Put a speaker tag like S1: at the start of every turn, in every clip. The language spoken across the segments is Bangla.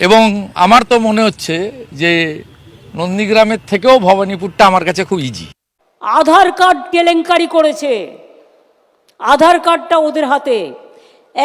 S1: এবং আমার তো মনে হচ্ছে যে নন্দীগ্রামের থেকেও ভবানীপুরটা আমার কাছে খুব ইজি
S2: আধার কার্ড কেলেঙ্কারি করেছে। আধার কার্ডটা ওদের হাতে।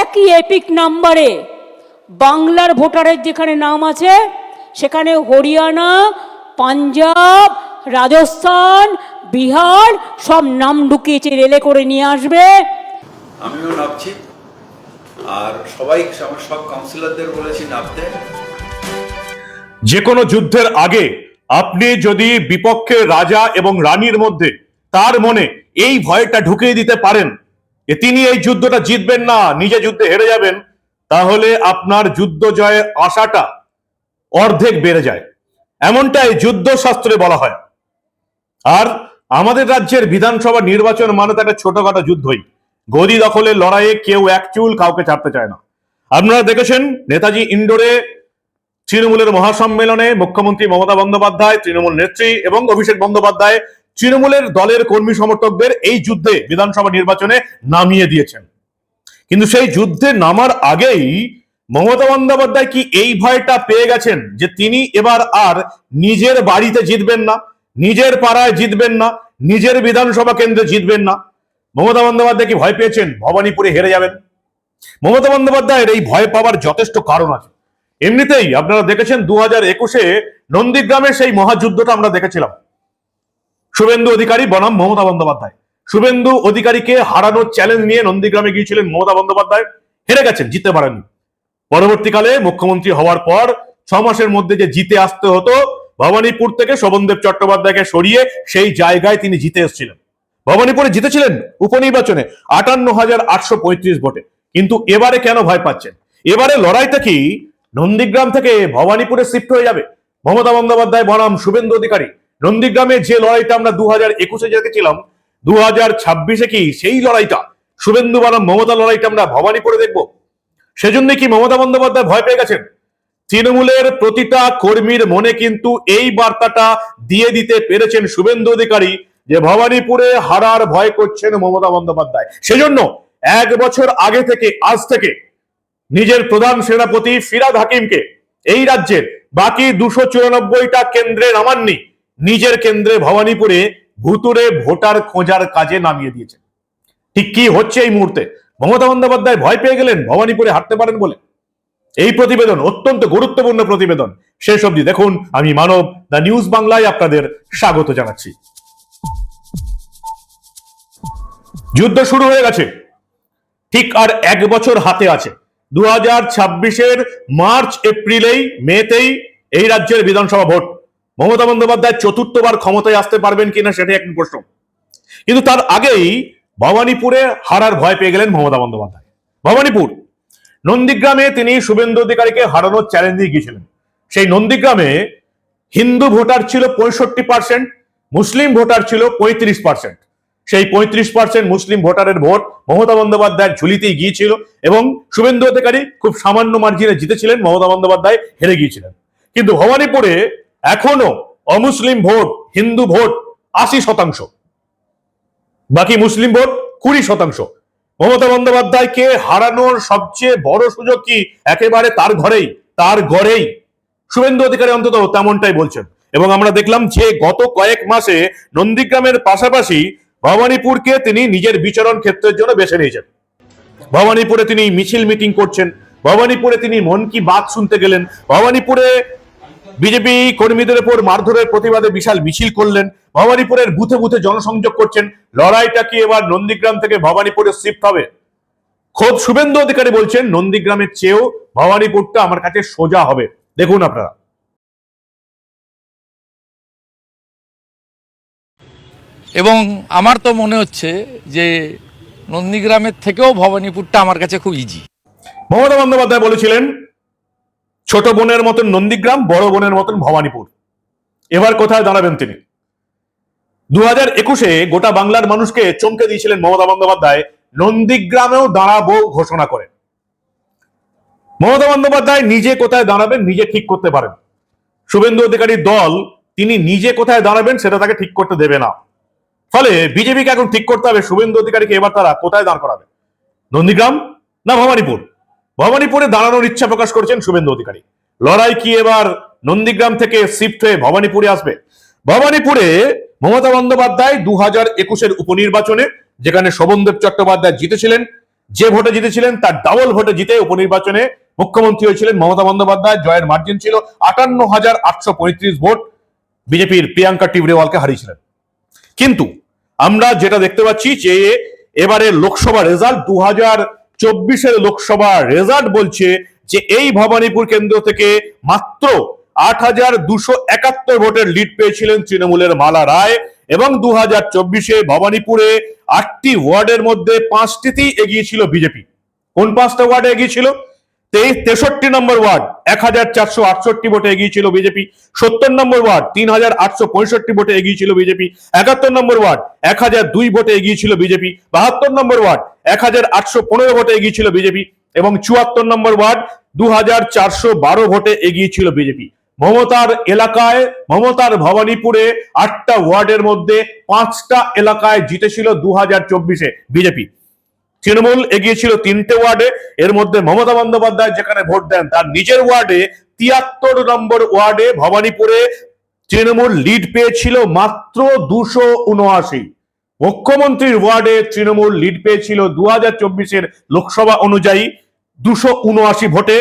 S2: একই এপিক নাম্বারে বাংলার ভোটারের যেখানে নাম আছে সেখানে হরিয়ানা পাঞ্জাব রাজস্থান বিহার সব নাম ঢুকিয়েছে রেলে করে নিয়ে আসবে।
S3: আমিও নাপছি আর সবাই আমার সব কাউন্সিলরদের বলেছি নাপতে
S4: যে কোনো যুদ্ধের আগে আপনি যদি বিপক্ষের রাজা এবং রানীর মধ্যে তার মনে এই ভয়টা ঢুকিয়ে দিতে পারেন, যে তিনি এই যুদ্ধটা জিতবেন না, নিজে যুদ্ধে হেরে যাবেন, তাহলে আপনার যুদ্ধ জয়ের আশাটা অর্ধেক বেড়ে যায়। এমনটাই যুদ্ধ শাস্ত্রে বলা হয়। আর আমাদের রাজ্যের বিধানসভা নির্বাচন মানে তো একটা ছোটখাটো যুদ্ধই। গদি দখলের লড়াইয়ে কেউ এক চুল কাউকে ছাড়তে চায় না। আপনারা দেখেছেন, নেতাজি ইন্ডোরে তৃণমূলের মহাসম্মেলনে মুখ্যমন্ত্রী মমতা বন্দ্যোপাধ্যায়, তৃণমূল নেত্রী এবং অভিষেক বন্দ্যোপাধ্যায় তৃণমূলের দলের কর্মী সমর্থকদের এই যুদ্ধে বিধানসভা নির্বাচনে নামিয়ে দিয়েছেন। কিন্তু সেই যুদ্ধে নামার আগেই মমতা বন্দ্যোপাধ্যায় কি এই ভয়টা পেয়ে গেছেন যে তিনি এবার আর নিজের বাড়িতে জিতবেন না, নিজের পাড়ায় জিতবেন না, নিজের বিধানসভা কেন্দ্রে জিতবেন না? মমতা বন্দ্যোপাধ্যায় কি ভয় পেয়েছেন? ভবানীপুরে হেরে যাবেন। মমতা বন্দ্যোপাধ্যায়ের এই ভয় পাওয়ার যথেষ্ট কারণ আছে। এমনিতেই আপনারা দেখেছেন দু হাজার একুশে নন্দীগ্রামের সেই মহাযুদ্ধটা আমরা দেখেছিলাম। শুভেন্দু অধিকারী বনাম মমতা বন্দ্যোপাধ্যায়। শুভেন্দু অধিকারীকে হারানোর চ্যালেঞ্জ নিয়ে নন্দীগ্রামে গিয়েছিলেন মমতা বন্দ্যোপাধ্যায়। হেরে গেছেন, জিততে পারেননি। পরবর্তীকালে মুখ্যমন্ত্রী হওয়ার পর ছ মাসের মধ্যে যে জিতে আসতে হতো, ভবানীপুর থেকে শোভনদেব চট্টোপাধ্যায়কে সরিয়ে সেই জায়গায় তিনি জিতে এসেছিলেন। ভবানীপুরে জিতেছিলেন উপনির্বাচনে আটান্ন হাজার আটশো পঁয়ত্রিশ ভোটে। কিন্তু এবারে কেন ভয় পাচ্ছেন? এবারে লড়াইটা কি নন্দীগ্রাম থেকে ভবানীপুরে শিফট হয়ে যাবে? মমতা বন্দ্যোপাধ্যায়, বনাম শুভেন্দু অধিকারী, নন্দীগ্রামে যে লড়াইটা আমরা দু হাজার একুশে দেখেছিলাম দু হাজার ছাব্বিশে কি সেই লড়াইটা? শুভেন্দু, বনাম, মমতা লড়াইটা আমরা ভবানীপুরে দেখব। সেজন্য কি মমতা বন্দ্যোপাধ্যায় ভয় পেয়ে গেছেন? তৃণমূলের প্রতিটা কর্মীর মনে কিন্তু এই বার্তাটা দিয়ে দিতে পেরেছেন শুভেন্দু অধিকারী যে ভবানীপুরে হারার ভয় করছেন মমতা বন্দ্যোপাধ্যায়। সেজন্য এক বছর আগে থেকে, আজ থেকে নিজের প্রধান সেনাপতি ফিরাদ হাকিমকে এই রাজ্যের বাকি দুশো চুরানব্বইটা কেন্দ্রে নামাননি, নিজের কেন্দ্রে ভবানীপুরে ভুতুরে ভোটার খোঁজার কাজে নামিয়ে দিয়েছেন। ঠিক কি হচ্ছে এই মুহূর্তে? মমতা বন্দ্যোপাধ্যায় ভয় পেয়ে গেলেন, ভবানীপুরে হাঁটতে পারেন বলে। এই প্রতিবেদন অত্যন্ত গুরুত্বপূর্ণ প্রতিবেদন। শেষ অবধি দেখুন, আমি মানব, দ্য নিউজ বাংলায় আপনাদের স্বাগত জানাচ্ছি। যুদ্ধ শুরু হয়ে গেছে। ঠিক আর এক বছর হাতে আছে। দু হাজার ছাব্বিশের মার্চ, এপ্রিলেই, মেতেই এই রাজ্যের বিধানসভা ভোট। মমতা বন্দ্যোপাধ্যায় চতুর্থবার ক্ষমতায় আসতে পারবেন কিনা সেটাই একটি প্রশ্ন। কিন্তু তার আগেই ভবানীপুরে হারার ভয় পেয়ে গেলেন মমতা বন্দ্যোপাধ্যায়। ভবানীপুর, নন্দীগ্রামে তিনি শুভেন্দু অধিকারীকে হারানোর চ্যালেঞ্জ দিয়ে গিয়েছিলেন। সেই নন্দীগ্রামে হিন্দু ভোটার ছিল পঁয়ষট্টি পার্সেন্ট মুসলিম ভোটার ছিল পঁয়ত্রিশ পার্সেন্ট সেই পঁয়ত্রিশ পার্সেন্ট মুসলিম ভোটারের ভোট মমতা বন্দ্যোপাধ্যায়ের ঝুলিতেই গিয়েছিল এবং শুভেন্দু অধিকারী খুব সামান্য মার্জিনে জিতেছিলেন, মমতা বন্দ্যোপাধ্যায় হেরে গিয়েছিলেন। কিন্তু ভবানীপুরে এখনও অমুসলিম ভোট, হিন্দু ভোট আশি শতাংশ, বাকি মুসলিম ভোট কুড়ি শতাংশ। মমতা বন্দ্যোপাধ্যায়কে হারানোর সবচেয়ে বড় সুযোগ কি একেবারে তার ঘরেই তার ঘরেই শুভেন্দু অধিকারী অন্তত তেমনটাই বলছেন। এবং আমরা দেখলাম যে গত কয়েক মাসে নন্দীগ্রামের পাশাপাশি ভবানীপুরকে তিনি নিজের বিচরণ ক্ষেত্রের জন্য বেছে নিয়েছেন। ভবানীপুরে তিনি মিছিল মিটিং করছেন, ভবানীপুরে তিনি মন কি বাত শুনতে গেলেন, ভবানীপুরে বিজেপি কর্মীদের উপর মারধরের প্রতিবাদে বিশাল মিছিল করলেন, ভবানীপুরের বুথে বুথে জনসংযোগ করছেন, লড়াইটা কি এবার নন্দীগ্রাম থেকে ভবানীপুরে শিফট হবে? খোদ শুভেন্দু অধিকারী বলছেন, নন্দীগ্রামের চেয়েও ভবানীপুরটা আমার কাছে সোজা হবে। দেখুন আপনারা।
S1: এবং আমার তো মনে হচ্ছে যে নন্দীগ্রামের থেকেও ভবানীপুরটা আমার কাছে খুব ইজি
S4: মমতা বন্দ্যোপাধ্যায় বলেছিলেন, ছোট বোনের মতন নন্দীগ্রাম, বড় বোনের মতন ভবানীপুর। এবার কোথায় দাঁড়াবেন তিনি? দু হাজার একুশে গোটা বাংলার মানুষকে চমকে দিয়েছিলেন মমতা বন্দ্যোপাধ্যায়, নন্দীগ্রামেও দাঁড়াবো ঘোষণা করে মমতা বন্দ্যোপাধ্যায় নিজে কোথায় দাঁড়াবেন, নিজে ঠিক করতে পারেন। শুভেন্দু অধিকারীর দল, তিনি নিজে কোথায় দাঁড়াবেন, সেটা তাকে ঠিক করতে দেবে না। ফলে বিজেপিকে এখন ঠিক করতে হবে। শুভেন্দু অধিকারীকে এবার তারা কোথায় দাঁড় করাবে? নন্দীগ্রাম না ভবানীপুর? ভবানীপুরে দাঁড়ানোর ইচ্ছা প্রকাশ করেছেন শুভেন্দু অধিকারী। লড়াই কি এবার নন্দীগ্রাম থেকে শিফট হয়ে ভবানীপুরে আসবে? ভবানীপুরে মমতা বন্দ্যোপাধ্যায় দু হাজার একুশের উপনির্বাচনে, যেখানে শোভনদেব চট্টোপাধ্যায় জিতেছিলেন, যে ভোটে জিতেছিলেন তার ডাবল ভোটে জিতে উপনির্বাচনে মুখ্যমন্ত্রী হয়েছিলেন মমতা বন্দ্যোপাধ্যায়, জয়ের মার্জিন ছিল আটান্ন হাজার আটশো পঁয়ত্রিশ ভোট। বিজেপির প্রিয়াঙ্কা টিবরেওয়ালকে হারিয়েছিলেন। কিন্তু আমরা যেটা দেখতে পাচ্ছি যে এবারে লোকসভা রেজাল্ট দু হাজার চব্বিশের লোকসভা রেজাল্ট বলছে যে এই ভবানীপুর কেন্দ্র থেকে মাত্র আট হাজার দুশো একাত্তর ভোটের লিড পেয়েছিলেন তৃণমূলের মালা রায় এবং দু হাজার চব্বিশে ভবানীপুরে আটটি ওয়ার্ডের মধ্যে পাঁচটিতেই এগিয়েছিল বিজেপি। কোন পাঁচটা ওয়ার্ডে এগিয়ে ছিল তেইশ তেষট্টি নম্বর ওয়ার্ড, এক হাজার চারশো আটষট্টি ভোটে এগিয়ে ছিল বিজেপি। সত্তর নম্বর ওয়ার্ড, তিন হাজার আটশো পঁয়ষট্টি ভোটে এগিয়ে ছিল বিজেপি। একাত্তর নম্বর ওয়ার্ড, এক হাজার দুই ভোটে এগিয়ে ছিল বিজেপি। বাহাত্তর নম্বর ওয়ার্ড, এক হাজার আটশো পনেরো ভোটে এগিয়ে ছিল বিজেপি। এবং চুয়াত্তর নম্বর ওয়ার্ড, দু হাজার চারশো বারো ভোটে এগিয়ে ছিল বিজেপি। মমতার এলাকায়, মমতার ভবানীপুরে আটটা ওয়ার্ডের মধ্যে পাঁচটা এলাকায় জিতেছিল দু হাজার চব্বিশে বিজেপি। তৃণমূল এগিয়েছিল তিনটে ওয়ার্ডে। এর মধ্যে মমতা বন্দ্যোপাধ্যায় যেখানে ভোট দেন, তার নিজের ওয়ার্ডে তিয়াত্তর নম্বর ওয়ার্ডে ভবানীপুরে তৃণমূল লিড পেয়েছিল মাত্র দুশো উনআশি। মুখ্যমন্ত্রীর ওয়ার্ডে তৃণমূল লিড পেয়েছিল দু হাজার লোকসভা অনুযায়ী দুশো উনআশি ভোটে।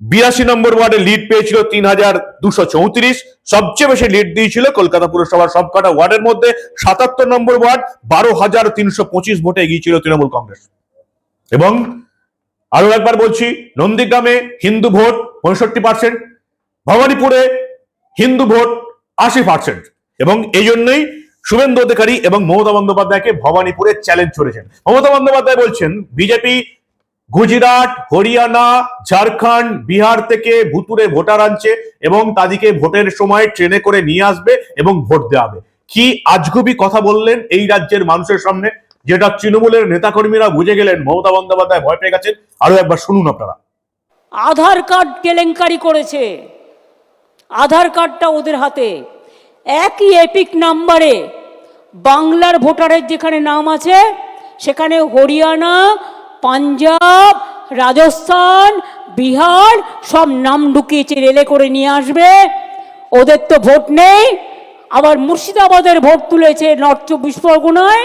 S4: বিরাশি নম্বর ওয়ার্ডে লিড পেয়েছিল তিন হাজার দুশো চৌত্রিশ। সবচেয়ে বেশি লিড দিয়েছিল কলকাতা পুরসভার সবকটা ওয়ার্ডের মধ্যে। সাতাত্তর নম্বর ওয়ার্ড বারো হাজার তিনশো পঁচিশ ভোটে এগিয়েছিল তৃণমূল কংগ্রেস। এবং আরও একবার বলছি, নন্দীগ্রামে হিন্দু ভোট পঁয়ষট্টি পার্সেন্ট ভবানীপুরে হিন্দু ভোট আশি পার্সেন্ট এবং এই জন্যই শুভেন্দু অধিকারী এবং মমতা বন্দ্যোপাধ্যায়কে ভবানীপুরে চ্যালেঞ্জ করেছেন। মমতা বন্দ্যোপাধ্যায় বলছেন, বিজেপি গুজরাট, হরিয়ানা, ঝাড়খণ্ড, বিহার থেকে ভুতুরে ভোটার আনছে এবং তাদেরকে ভোটের সময় ট্রেনে করে নিয়ে আসবে এবং ভোট দেওয়াবে কি আজগুবি কথা বললেন এই রাজ্যের মানুষের সামনে? যেটা তৃণমূলের নেতাকর্মীরা বুঝে গেলেন, মমতা বন্দ্যোপাধ্যায় ভয় পেয়ে গেছেন। আরও একবার শুনুন আপনারা।
S2: আধার কার্ড কেলেঙ্কারি করেছে। আধার কার্ডটা ওদের হাতে। একই এপিক নাম্বারে বাংলার ভোটারের যেখানে নাম আছে, সেখানে হরিয়ানা পাঞ্জাব, রাজস্থান, বিহার সব নাম ঢুকিয়েছে রেলে করে নিয়ে আসবে। ওদের তো ভোট নেই। আবার মুর্শিদাবাদের ভোট তুলেছে নর্থ চব্বিশ পরগনায়।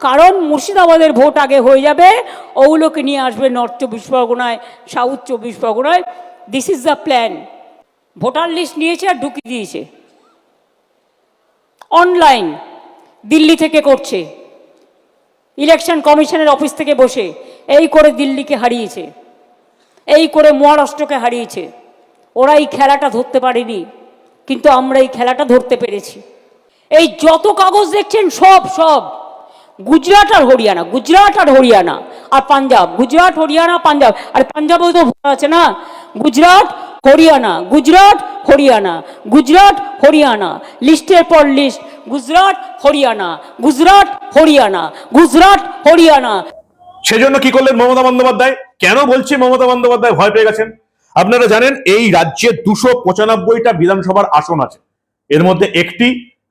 S2: কারণ মুর্শিদাবাদের ভোট আগে হয়ে যাবে। ওগুলোকে নিয়ে আসবে নর্থ চব্বিশ পরগনায়, সাউথ চব্বিশ পরগনায়। This is the plan voter list নিয়েছে আর ঢুকিয়ে দিয়েছে। অনলাইন দিল্লি থেকে করছে। ইলেকশন কমিশনের অফিস থেকে বসে। এই করে দিল্লিকে হারিয়েছে, এই করে মহারাষ্ট্রকে হারিয়েছে। ওরা এই খেলাটা ধরতে পারেনি, কিন্তু আমরা এই খেলাটা ধরতে পেরেছি। এই যত কাগজ দেখছেন সব সব। গুজরাট আর হরিয়ানা, গুজরাট আর হরিয়ানা আর পাঞ্জাব, গুজরাট, হরিয়ানা, পাঞ্জাব। আর পাঞ্জাবেও তো আছে না? গুজরাট, হরিয়ানা গুজরাট হরিয়ানা গুজরাট, হরিয়ানা। লিস্টের পর লিস্ট, গুজরাট, হরিয়ানা গুজরাট হরিয়ানা গুজরাট, হরিয়ানা।
S4: সেজন্য কি করলেন মমতা বন্দ্যোপাধ্যায়? কেন বলছি মমতা বন্দ্যোপাধ্যায় ভয় পেয়ে গেছেন? আপনারা জানেন এই রাজ্যে দুশো পঁচানব্বইটা বিধানসভার আসন আছে। এর মধ্যে একটি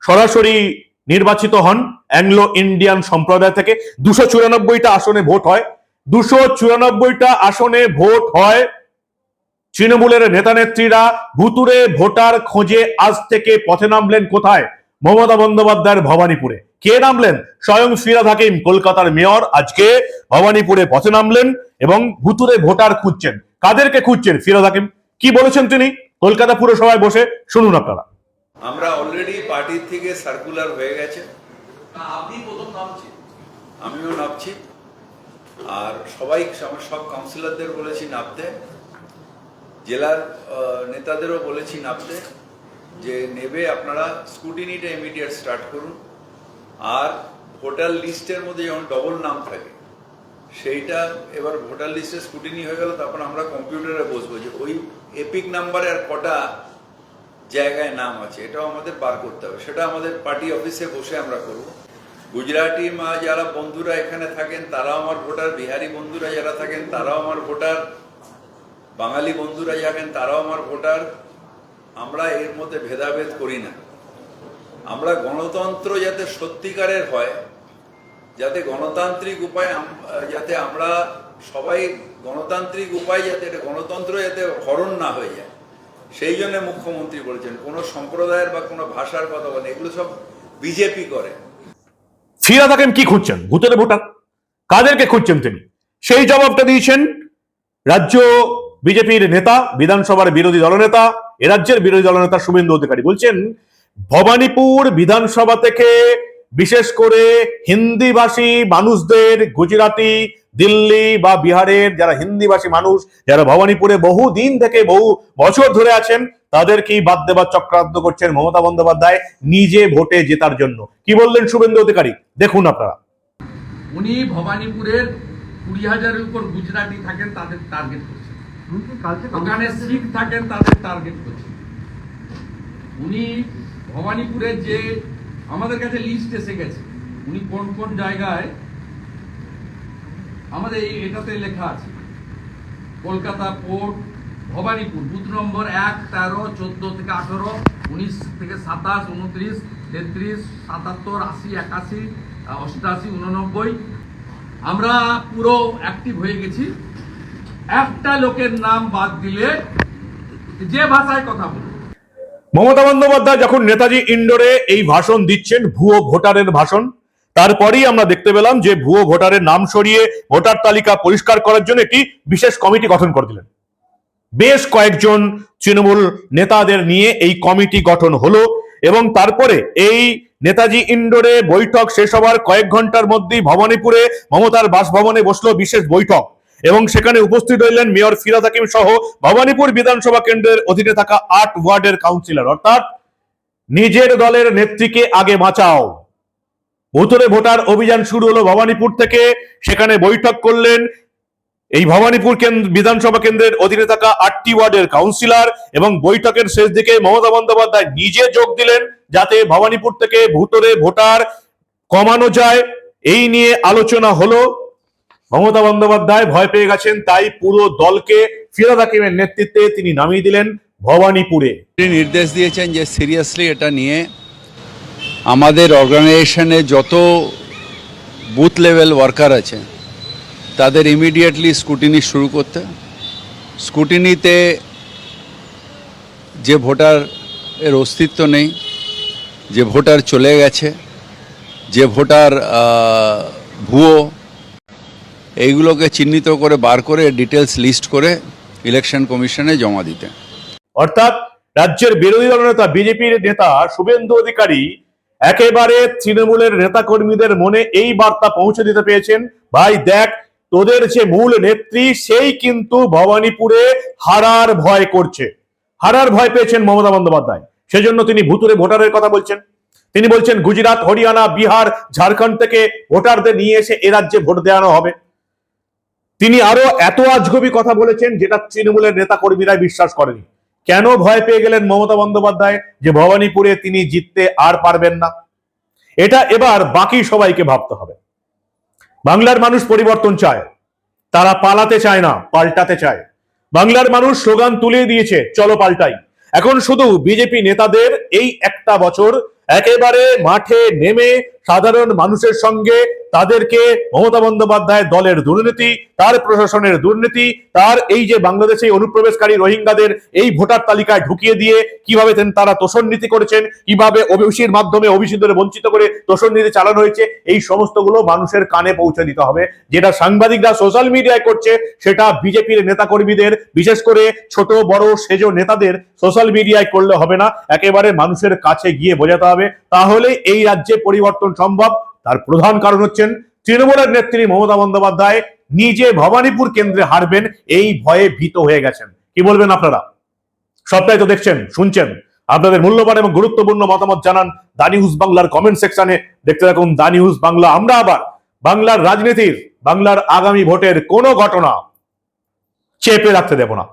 S4: সরাসরি নির্বাচিত হন অ্যাংলো ইন্ডিয়ান সম্প্রদায় থেকে। দুশো চুরানব্বইটা আসনে ভোট হয়। দুশো চুরানব্বইটা আসনে ভোট হয় তৃণমূলের নেতা নেত্রীরা ভুতুরে ভোটার খোঁজে আজ থেকে পথে নামলেন কোথায়? মমতা বন্দ্যোপাধ্যায়ের ভবানীপুরে। কে নামলেন? স্বয়ং ফিরাদ হাকিম কলকাতার মেয়র। আজকে ভবানীপুরে পথে নামলেন এবং ভুতুরে ভোটার খুঁজছেন। কাদেরকে খুঁজছেন? ফিরাদ হাকিম কি বলেছেন তিনি? কলকাতা পুরসভায় বসে শুনুন আপনারা।
S3: আমরা অলরেডি পার্টির থেকে সার্কুলার হয়ে গেছে। আপনি প্রথম নামছি আমিও নামছি। আর সবাই আমার সব কাউন্সিলরদের বলেছি নামতে। জেলার আহ, নেতাদেরও বলেছি নামতে। যে নেবে আপনারা স্কুটিনিটা ইমিডিয়েট স্টার্ট করুন। আর ভোটার লিস্টের মধ্যে যেমন ডবল নাম থাকে, সেইটা এবার ভোটার লিস্টে স্কুটিনি হয়ে গেল, তারপর আমরা কম্পিউটারে বসবো যে ওই এপিক নাম্বারে আর কটা জায়গায় নাম আছে, এটাও আমাদের বার করতে হবে। সেটা আমাদের পার্টি অফিসে বসে আমরা করব। গুজরাটি মা যারা বন্ধুরা এখানে থাকেন, তারাও আমার ভোটার, বিহারি বন্ধুরা যারা থাকেন, তারাও আমার ভোটার, বাঙালি বন্ধুরা যাবেন তারাও আমার ভোটার। আমরা এর মধ্যে ভেদাভেদ করি না। আমরা গণতন্ত্র যাতে সত্যিকারের হয়, যাতে গণতান্ত্রিক উপায় যাতে আমরা সবাই গণতান্ত্রিক উপায় যাতে এটা গণতন্ত্র যাতে হরণ না হয়ে যায়। সেই জন্য মুখ্যমন্ত্রী বলেছেন, কোনো সম্প্রদায়ের বা কোনো ভাষার কথা বলেন, এগুলো সব বিজেপি করে।
S4: ফিরাদ হাকিম কি খুঁজছেন? ভূতের ভোটার। কাদেরকে খুঁজছেন তিনি? সেই জবাবটা দিয়েছেন রাজ্য বিজেপির নেতা, বিধানসভার বিরোধী দলনেতা, এ রাজ্যের বিরোধী দলনেতা শুভেন্দু অধিকারী। বলছেন ভবানীপুর বিধানসভা থেকে বিশেষ করে হিন্দিভাষী মানুষদের গুজরাটি দিল্লি বা বিহারের যারা হিন্দিভাষী মানুষ যারা ভবানীপুরে বহু দিন থেকে বহু বছর ধরে আছেন তাদেরকেই বাদ দেবার চক্রান্ত করছেন মমতা বন্দ্যোপাধ্যায়? নিজে ভোটে জেতার জন্য। কি বললেন শুভেন্দু অধিকারী? দেখুন আপনারা।
S1: উনি ভবানীপুরের কুড়ি হাজারের উপর গুজরাটি থাকেন তাদের টার্গেট করছেন। ওখানে শিখ থাকেন তাদের টার্গেট করছেন। উনি ভবানীপুরের যে আমাদের কাছে লিস্ট এসে গেছে উনি কোন কোন জায়গায় আমাদের এই এটাতে লেখা আছে Kolkata port Bhabanipur booth number এক তেরো চোদ্দ থেকে আঠেরো উনিশ থেকে সাতাশ উনত্রিশ তেত্রিশ সাতাত্তর আশি একাশি আহ, অষ্টাশি উননব্বই। আমরা পুরো অ্যাক্টিভ হয়ে গেছি। একটা লোকের নাম বাদ দিলে যে ভাষায় কথা বলবে
S4: মমতা বন্দ্যোপাধ্যায় যখন নেতাজি ইন্ডোরে এই ভাষণ দিচ্ছেন, ভুয়ো ভোটারের ভাষণ, তারপরেই আমরা দেখতে পেলাম যে ভুয়ো ভোটারের নাম সরিয়ে ভোটার তালিকা পরিষ্কার করার জন্য একটি বিশেষ কমিটি গঠন করে দিলেন। বেশ কয়েকজন তৃণমূল নেতাদের নিয়ে এই কমিটি গঠন হলো এবং তারপরে এই নেতাজি ইন্ডোরে বৈঠক শেষ হওয়ার কয়েক ঘণ্টার মধ্যেই ভবানীপুরে মমতার বাসভবনে বসল বিশেষ বৈঠক। এবং সেখানে উপস্থিত হইলেন মেয়র ফিরাদ হাকিম সহ ভবানীপুর বিধানসভা কেন্দ্রের অধীনে থাকা আট ওয়ার্ডের কাউন্সিলর। অর্থাৎ নিজের দলের নেত্রীকে আগে বাঁচাও। ভুতুরে ভোটার অভিযান শুরু হলো ভবানীপুর থেকে। সেখানে বৈঠক করলেন এই ভবানীপুর কেন্দ্র, বিধানসভা কেন্দ্রের অধীনে থাকা আটটি ওয়ার্ডের কাউন্সিলর এবং বৈঠকের শেষ দিকে মমতা বন্দ্যোপাধ্যায় নিজে যোগ দিলেন যাতে ভবানীপুর থেকে ভুতরে ভোটার কমানো যায়। এই নিয়ে আলোচনা হলো। মমতা বন্দ্যোপাধ্যায় ভয় পেয়ে গেছেন, তাই পুরো দলকে ফিরাদ হাকিমের নেতৃত্বে তিনি নামিয়ে দিলেন ভবানীপুরে।
S5: তিনি নির্দেশ দিয়েছেন যে সিরিয়াসলি এটা নিয়ে আমাদের অর্গানাইজেশনে যত বুথ লেভেল ওয়ার্কার আছে, তাদের ইমিডিয়েটলি স্কুটিনি শুরু করতে। স্কুটিনিতে যে ভোটার এর অস্তিত্ব নেই, যে ভোটার চলে গেছে, যে ভোটার ভুয়ো এইগুলোকে চিহ্নিত করে, বার করে ডিটেলস লিস্ট করে ইলেকশন কমিশনে জমা দিতে।
S4: অর্থাৎ রাজ্যের বিরোধী দলনেতা বিজেপির নেতা শুভেন্দু অধিকারী একেবারে তৃণমূলের নেতা কর্মীদের মনে এই বার্তা পৌঁছে দিতে পেরেছেন। ভাই, দেখ, তোদের যে মূল নেত্রী, সেই কিন্তু ভবানীপুরে হারার ভয় করছে। হারার ভয় পেয়েছেন মমতা বন্দ্যোপাধ্যায়। সেজন্য তিনি ভুতুরে ভোটারের কথা বলছেন। তিনি বলছেন, গুজরাট, হরিয়ানা, বিহার, ঝাড়খণ্ড থেকে ভোটারদের নিয়ে এসে এ রাজ্যে ভোট দেওয়ানো হবে। তিনি আরও এত আজগবি কথা বলেছেন যেটা তৃণমূলের নেতা কর্মীরা বিশ্বাস করেনি। কেন ভয় পেয়ে গেলেন মমতা বন্দ্যোপাধ্যায় যে ভবানীপুরে তিনি জিততে আর পারবেন না? এটা এবার বাকি সবাইকে ভাবতে হবে। বাংলার মানুষ পরিবর্তন চায়। তারা পালাতে চায় না, পাল্টাতে চায়। বাংলার মানুষ স্লোগান তুলে দিয়েছে, চলো পাল্টাই। এখন শুধু বিজেপি নেতাদের এই একটা বছর একেবারে মাঠে নেমে সাধারণ মানুষের সঙ্গে তাদেরকে মমতা বন্দ্যোপাধ্যায় দলের দুর্নীতি, তার প্রশাসনের দুর্নীতি, তার এই যে বাংলাদেশে অনুপ্রবেশকারী রোহিঙ্গাদের এই ভোটার তালিকায় ঢুকিয়ে দিয়ে কীভাবে তারা তোষণ নীতি করেছেন, কীভাবে ওবিসির মাধ্যমে ওবিসিদের বঞ্চিত করে তোষণ নীতি চালানো হয়েছে, এই সমস্তগুলো মানুষের কানে পৌঁছে দিতে হবে। যেটা সাংবাদিকরা সোশ্যাল মিডিয়ায় করছে, সেটা বিজেপির নেতাকর্মীদের, বিশেষ করে ছোট, বড়, সেজ নেতাদের সোশ্যাল মিডিয়ায় করলে হবে না। একেবারে মানুষের কাছে গিয়ে বোঝাতে হবে। তাহলে এই রাজ্যে পরিবর্তন সম্ভব। তার প্রধান কারণ হচ্ছেন তৃণমূলের নেত্রী মমতা বন্দ্যোপাধ্যায় নিজে ভবানীপুর কেন্দ্রে হারবেন, এই ভয়ে ভীত হয়ে গেছেন। কি বলবেন আপনারা? সবটাই তো দেখছেন, শুনছেন। আপনাদের মূল্যবান এবং গুরুত্বপূর্ণ মতামত জানান দা নিউজ বাংলার কমেন্ট সেকশনে। দেখতে থাকুন দা নিউজ বাংলা। আমরা আবার বাংলার রাজনীতির, বাংলার আগামী ভোটের কোনো ঘটনা চেপে রাখতে দেব না।